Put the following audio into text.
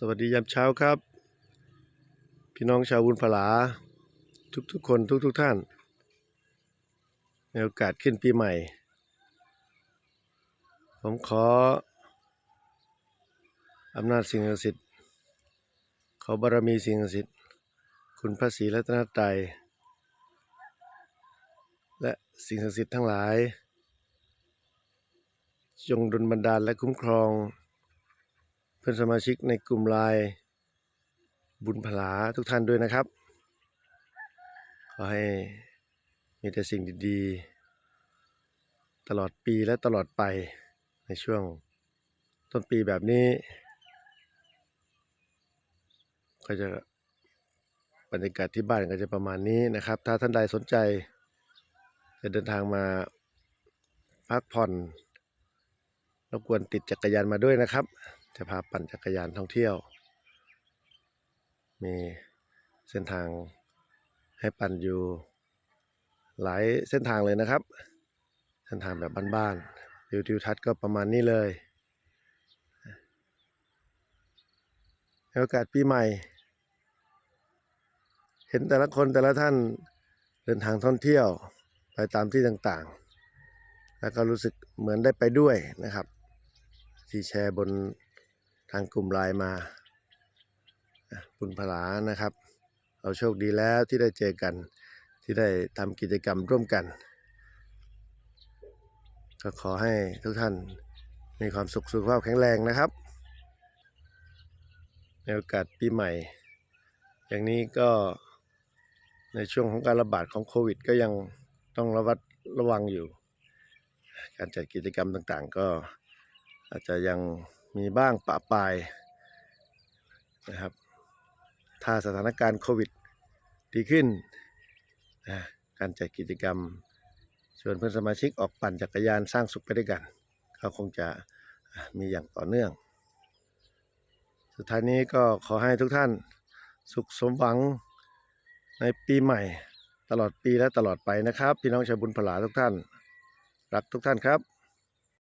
สวัสดียามเช้าครับ พี่น้องชาวบุญผลา ทุกๆคนทุกๆท่าน ในโอกาสขึ้นปีใหม่ ผมขออำนาจสิ่งศักดิ์สิทธิ์ขอบารมีสิ่งศักดิ์สิทธิ์คุณพระศรีรัตนตรัยและสิ่งศักดิ์สิทธิ์ทั้งหลาย จงดลบันดาลและคุ้มครอง พื่อนสมาชิกในกลุ่มไลน์บุญผลาทุกท่านด้วยนะครับ ขอให้มีแต่สิ่งดีๆ ตลอดปีและตลอดไปในช่วงต้นปีแบบนี้ ก็จะบรรยากาศที่บ้านก็จะประมาณนี้นะครับ ถ้าท่านใดสนใจ จะเดินทางมาพักผ่อนรบกวนติดจักรยานมาด้วยนะครับ จะพาปั่นจักรยานท่องเที่ยว มีเส้นทางให้ปั่นอยู่หลายเส้นทางเลยนะครับ เส้นทางแบบบ้านๆวิวทิวทัศน์ก็ประมาณนี้เลยโอกาสปีใหม่ เห็นแต่ละคนแต่ละท่านเดินทางท่องเที่ยวไปตามที่ต่างๆ แล้วก็รู้สึกเหมือนได้ไปด้วยนะครับ ที่แชร์บน ทางกลุ่มไลน์มาบุญพลานะครับ เราโชคดีแล้วที่ได้เจอกันที่ได้ทำกิจกรรมร่วมกัน ก็ขอให้ทุกท่านมีความสุขสุขภาพแข็งแรงนะครับ ในโอกาสปีใหม่ อย่างนี้ก็ในช่วงของการระบาดของโควิด ก็ยังต้องระวัดระวังอยู่ การจัดกิจกรรมต่างๆ ก็อาจจะยัง มีบ้างปะปายนะครับ ถ้าสถานการณ์โควิดดีขึ้นนะการจัดกิจกรรมชวนเพื่อนสมาชิกออกปั่นจักรยานสร้างสุขไปด้วยกัน ก็คงจะมีอย่างต่อเนื่อง สุดท้ายนี้ก็ขอให้ทุกท่านสุขสมหวังในปีใหม่ ตลอดปีและตลอดไปนะครับ พี่น้องชาวบุญผลาทุกท่าน รักทุกท่านครับ